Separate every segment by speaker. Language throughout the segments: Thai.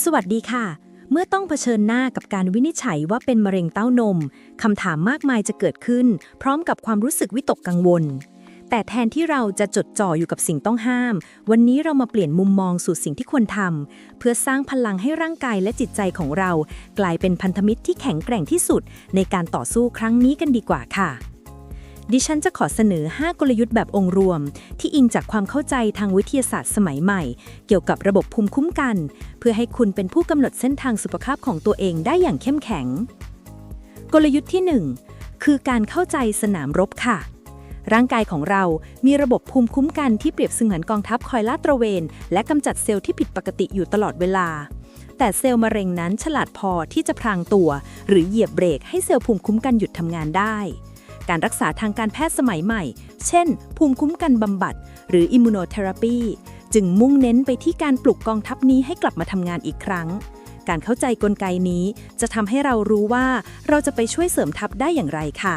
Speaker 1: สวัสดีค่ะ เมื่อต้องเผชิญหน้ากับการวินิจฉัยว่าเป็นมะเร็งเต้านมคำถามมากมายจะเกิดขึ้น พร้อมกับความรู้สึกวิตกกังวล แต่แทนที่เราจะจดจ่ออยู่กับสิ่งต้องห้าม วันนี้เรามาเปลี่ยนมุมมองสู่สิ่งที่ควรทำเพื่อสร้างพลังให้ร่างกายและจิตใจของเรา กลายเป็นพันธมิตรที่แข็งแกร่งที่สุด ในการต่อสู้ครั้งนี้กันดีกว่าค่ะ ดิฉันจะขอเสนอ 5 กลยุทธ์แบบองค์รวม ที่อิงจากความเข้าใจทางวิทยาศาสตร์สมัยใหม่ เกี่ยวกับระบบภูมิคุ้มกัน เพื่อให้คุณเป็นผู้กำหนดเส้นทางสุขภาพของตัวเองได้อย่างเข้มแข็ง กลยุทธ์ที่ 1 คือการเข้าใจสนามรบค่ะ ร่างกายของเรามีระบบภูมิคุ้มกันที่เปรียบเสมือนกองทัพคอยลาดตระเวน และกำจัดเซลล์ที่ผิดปกติอยู่ตลอดเวลาแต่เซลล์มะเร็งนั้นฉลาดพอที่จะพรางตัว หรือเหยียบเบรกให้เซลล์ภูมิคุ้มกันหยุดทำงานได้ การรักษาทางการแพทย์สมัยใหม่ เช่น ภูมิคุ้มกันบำบัด หรืออิมมูโนเทอราปีจึงมุ่งเน้นไปที่การปลุกกองทัพนี้ให้กลับมาทำงานอีกครั้ง การเข้าใจกลไกนี้จะทำให้เรารู้ว่าเราจะไปช่วยเสริมทัพได้อย่างไรค่ะ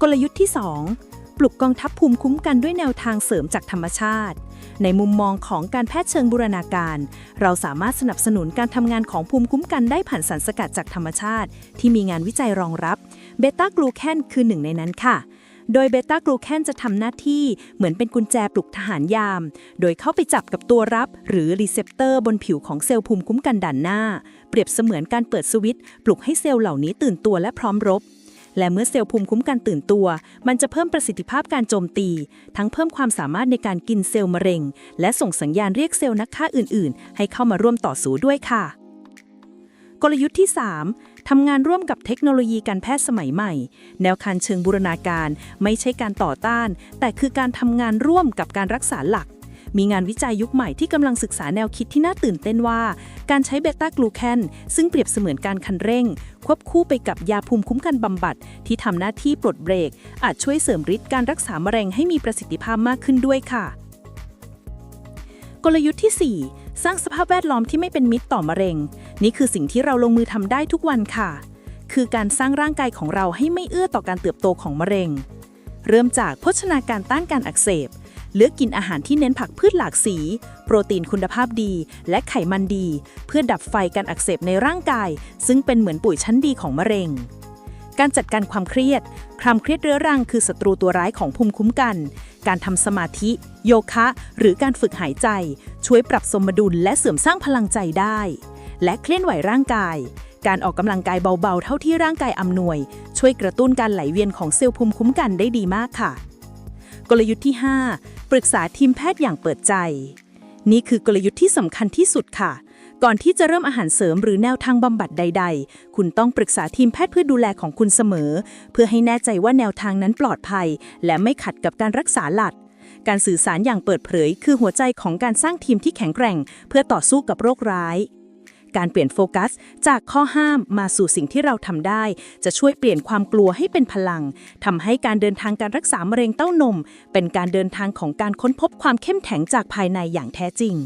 Speaker 1: กลยุทธ์ที่ 2 ปลุกกองทัพภูมิคุ้มกันด้วยแนวทางเสริมจากธรรมชาติ ในมุมมองของการแพทย์เชิงบูรณาการ เราสามารถสนับสนุนการทำงานของภูมิคุ้มกันได้ผ่านสารสกัดจากธรรมชาติ ที่มีงานวิจัยรองรับ เบต้ากลูแคนคือหนึ่งในนั้นค่ะ โดยเบต้ากลูแคนจะทำหน้าที่เหมือนเป็นกุญแจปลุกทหารยาม โดยเข้าไปจับกับตัวรับหรือรีเซพเตอร์บนผิวของเซลล์ภูมิคุ้มกันด่านหน้า เปรียบเสมือนการเปิดสวิตช์ปลุกให้เซลล์เหล่านี้ตื่นตัวและพร้อมรบและเมื่อเซลล์ภูมิคุ้มกันตื่นตัว มันจะเพิ่มประสิทธิภาพการโจมตี ทั้งเพิ่มความสามารถในการกินเซลล์มะเร็ง และส่งสัญญาณเรียกเซลล์นักฆ่าอื่น ๆ ให้เข้ามาร่วมต่อสู้ด้วยค่ะ กลยุทธ์ที่ 3ทำงานร่วมกับเทคโนโลยีการแพทย์สมัยใหม่ แนวคันเชิงบูรณาการ ไม่ใช่การต่อต้าน แต่คือการทำงานร่วมกับการรักษาหลัก มีงานวิจัยยุคใหม่ที่กำลังศึกษาแนวคิดที่น่าตื่นเต้นว่า การใช้เบต้ากลูแคนซึ่งเปรียบเสมือนการคันเร่ง ควบคู่ไปกับยาภูมิคุ้มกันบำบัด ที่ทำหน้าที่ปลดเบรก อาจช่วยเสริมฤทธิ์การรักษามะเร็งให้มีประสิทธิภาพมากขึ้นด้วยค่ะกลยุทธ์ที่ 4 สร้างสภาพแวดล้อมที่ไม่เป็นมิตรต่อมะเร็ง นี่คือสิ่งที่เราลงมือทำได้ทุกวันค่ะ คือการสร้างร่างกายของเราให้ไม่เอื้อต่อการเติบโตของมะเร็ง เริ่มจากโภชนาการต้านการอักเสบ เลือกกินอาหารที่เน้นผักพืชหลากสี โปรตีนคุณภาพดี และไขมันดี เพื่อดับไฟการอักเสบในร่างกาย ซึ่งเป็นเหมือนปุ๋ยชั้นดีของมะเร็งการจัดการความเครียด ความเครียดเรื้อรังคือศัตรูตัวร้ายของภูมิคุ้มกัน การทำสมาธิ โยคะ หรือการฝึกหายใจ ช่วยปรับสมดุลและเสริมสร้างพลังใจได้ และเคลื่อนไหวร่างกาย การออกกำลังกายเบาๆ เท่าที่ร่างกายอำนวย ช่วยกระตุ้นการไหลเวียนของเซลล์ภูมิคุ้มกันได้ดีมากค่ะ กลยุทธ์ที่ 5 ปรึกษาทีมแพทย์อย่างเปิดใจ นี่คือกลยุทธ์ที่สำคัญที่สุดค่ะก่อนที่จะเริ่มอาหารเสริมหรือแนวทางบำบัดใด ๆ คุณต้องปรึกษาทีมแพทย์เพื่อดูแลของคุณเสมอ เพื่อให้แน่ใจว่าแนวทางนั้นปลอดภัย และไม่ขัดกับการรักษาหลัก การสื่อสารอย่างเปิดเผย คือหัวใจของการสร้างทีมที่แข็งแกร่ง เพื่อต่อสู้กับโรคร้าย การเปลี่ยนโฟกัส จากข้อห้ามมาสู่สิ่งที่เราทำได้ จะช่วยเปลี่ยนความกลัวให้เป็นพลังทำให้การเดินทางการรักษามะเร็งเต้านม เป็นการเดินทางของการค้นพบความเข้มแข็งจากภายในอย่างแท้จริง